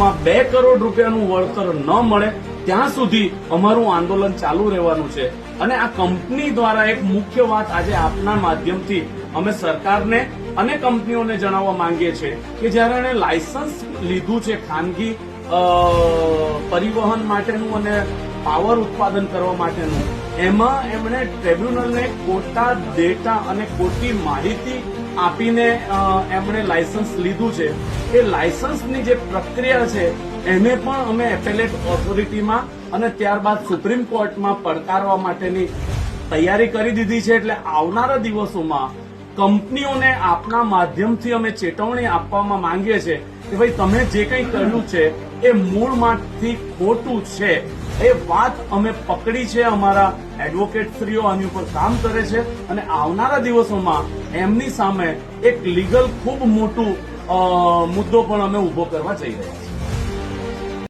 માં બે કરોડ રૂપિયાનું વળતર ન મળે, ત્યાં સુધી અમારું આંદોલન ચાલુ રહેવાનું છે. અને આ કંપની દ્વારા એક મુખ્ય વાત આજે આપના માધ્યમથી અમે સરકારને અને કંપનીઓને જણાવવા માંગીએ છીએ કે જ્યારે એણે લાયસન્સ લીધું છે ખાનગી પરિવહન માટેનું અને પાવર ઉત્પાદન કરવા માટેનું, એમાં એમણે ટ્રિબ્યુનલને ખોટા ડેટા અને ખોટી માહિતી આપીને એમણે લાયસન્સ લીધું છે. એ લાયસન્સની જે પ્રક્રિયા છે, એને પણ અમે એપેલેટ ઓથોરિટીમાં અને ત્યારબાદ સુપ્રીમ કોર્ટમાં પડકારવા માટેની તૈયારી કરી દીધી છે. એટલે આવનારા દિવસોમાં કંપનીઓને આપના માધ્યમથી અમે ચેતવણી આપવામાં માંગીએ છીએ કે ભાઈ, તમે જે કંઈ કર્યું છે, એ મૂળમાંથી ખોટું છે. એ વાત અમે પકડી છે અમારા એડવોકેટશ્રીઓ આની ઉપર કામ કરે છે. અને આવનારા દિવસોમાં એમની સામે એક લીગલ ખૂબ મોટું મુદ્દો પણ અમે ઊભો કરવા જઈ રહ્યા છીએ.